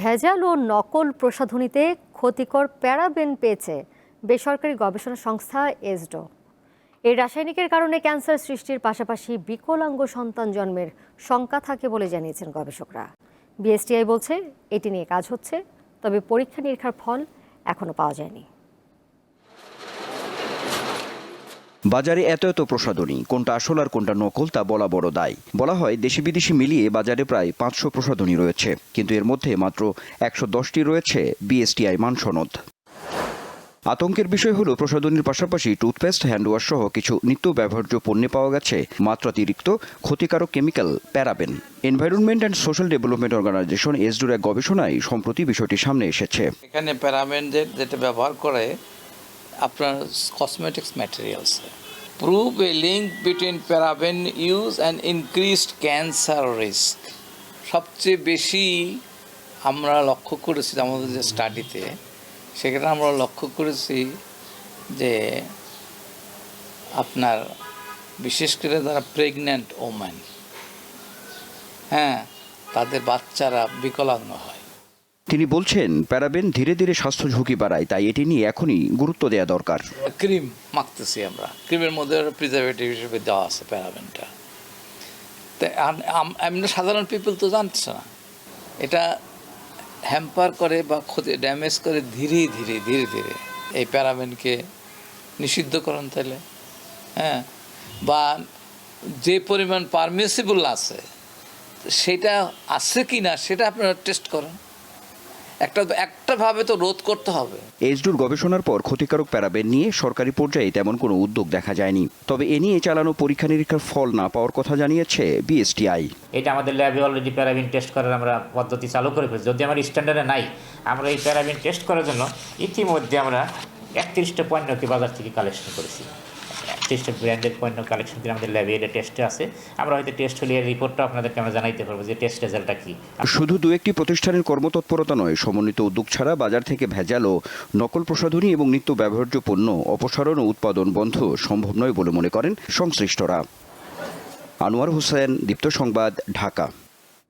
ভেজাল ও নকল প্রসাধনীতে ক্ষতিকর প্যারাবেন পেয়েছে বেসরকারি গবেষণা সংস্থা এসডো। এই রাসায়নিকের কারণে ক্যান্সার সৃষ্টির পাশাপাশি বিকলাঙ্গ সন্তান জন্মের শঙ্কা থাকে বলে জানিয়েছেন গবেষকরা। বিএসটিআই বলছে, এটি নিয়ে কাজ হচ্ছে, তবে পরীক্ষা নিরীক্ষার ফল এখনও পাওয়া যায়নি। বাজারে এত এত প্রসাধনী, কোনটা আসল আর কোনটা নকল তা বলা বড় দায়। বলা হয় দেশি বিদেশি মিলিয়ে বাজারে প্রায় পাঁচশো প্রসাধনী রয়েছে, কিন্তু এর মধ্যে মাত্র একশো দশটি রয়েছে বিএসটিআই মানসনদ। আতঙ্কের বিষয় হলো, প্রসাধনীর পাশাপাশি টুথপেস্ট, হ্যান্ডওয়াশ সহ কিছু নিত্য ব্যবহার্য পণ্যে পাওয়া গেছে মাত্রাতিরিক্ত ক্ষতিকারক chemical paraben. Environment and social development organization এসডুর এক গবেষণায় সম্প্রতি বিষয়টি সামনে এসেছে। এখানে প্যারামেন্টের যেটা ব্যবহার করে আপনার cosmetics ম্যাটেরিয়ালসে prove a link between paraben use and increased cancer risk সবচেয়ে বেশি আমরা লক্ষ্য করেছি আমাদের যে স্টাডিতে সেখানে আমরা লক্ষ্য করেছি যে আপনার বিশেষ করে যারা প্রেগন্যান্ট ওম্যান হ্যাঁ তাদের বাচ্চারা বিকলাঙ্গ হয়। তিনি বলছেন, প্যারাবেন ধীরে ধীরে স্বাস্থ্য ঝুঁকি বাড়ায়, তাই এটি নিয়ে এখনই গুরুত্ব দেওয়া দরকার। ক্রিম মাখতেছি আমরা। ক্রিমের মধ্যে প্রিজারভেটিভ হিসেবে দেওয়া আছে প্যারাবেনটা। এমনি সাধারণ পিপল তো জানছে না। এটা হ্যাম্পার করে বা ক্ষতি ড্যামেজ করে ধীরে ধীরে ধীরে ধীরে এই প্যারাবেনকে নিষিদ্ধ করুন তাহলে হ্যাঁ? বা যে পরিমাণ পারমিসিবল আছে, সেটা আছে কি না সেটা আপনারা টেস্ট করেন। একটা একটা ভাবে তো রোধ করতে হবে। এসডুর গবেষণার পর ক্ষতিকারক প্যারাবেন নিয়ে সরকারি পর্যায়ে তেমন কোনো উদ্যোগ দেখা যায়নি। তবে এ নিয়ে চালানো পরীক্ষা নিরীক্ষার ফল না পাওয়ার কথা জানিয়েছে বিএসটিআই। এটা আমাদের ল্যাবে অলরেডি প্যারাবিন টেস্ট করার আমরা পদ্ধতি চালু করে ফেলছি। যদি আমার স্ট্যান্ডার্ডে নাই আমরা এই প্যারাবিন টেস্ট করার জন্য ইতিমধ্যে আমরা একত্রিশটা পণ্যকে বাজার থেকে কালেকশন করেছি। একত্রিশটা ব্র্যান্ডের পণ্য কালেকশন করে আমাদের ল্যাবে এটা টেস্টে আছে। আমরা হয়তো টেস্ট হলে এর রিপোর্টটা আপনাদেরকে আমরা জানাইতে পারব যে টেস্ট রেজাল্টটা কী। শুধু দু একটি প্রতিষ্ঠানের কর্মতৎপরতা নয়, সমন্বিত উদ্যোগ ছাড়া বাজার থেকে ভেজাল ও নকল প্রসাধনী এবং নিত্য ব্যবহার্য পণ্য, অপসারণ ও উৎপাদন বন্ধ সম্ভব নয় বলে মনে করেন সংশ্লিষ্টরা। আনোয়ার হোসেন, দীপ্ত সংবাদ, ঢাকা।